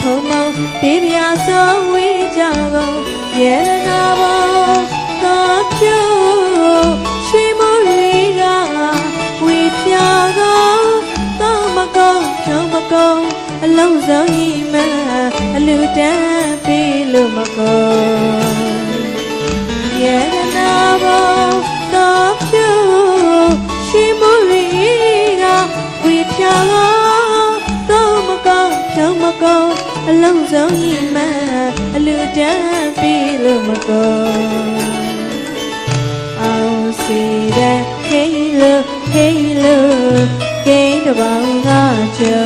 ဖုံမေပြပြဆောင်ဝေးကြကုန်ရဲ့နာ လုံးစုံဤမအလူတန်းပေးလို့မကုန်ရေနာဘောသောကျိုးရွှေမရီကဝေပြာသောသောမကုန်းချုံမကုန်းအလုံးစုံဤမအလူတန်းပေးလို့မကုန်အောင်စီတဲ့ဟေးလို့ဟေးလို့ကိန်းတပေါင်းကကြုံ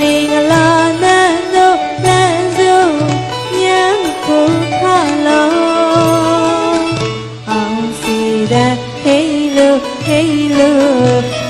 မင်္ဂလာနန်းသို့နန်းသို့ညံကိုခလုံးအောင်စီတဲ့ဟေးလိုဟေးလို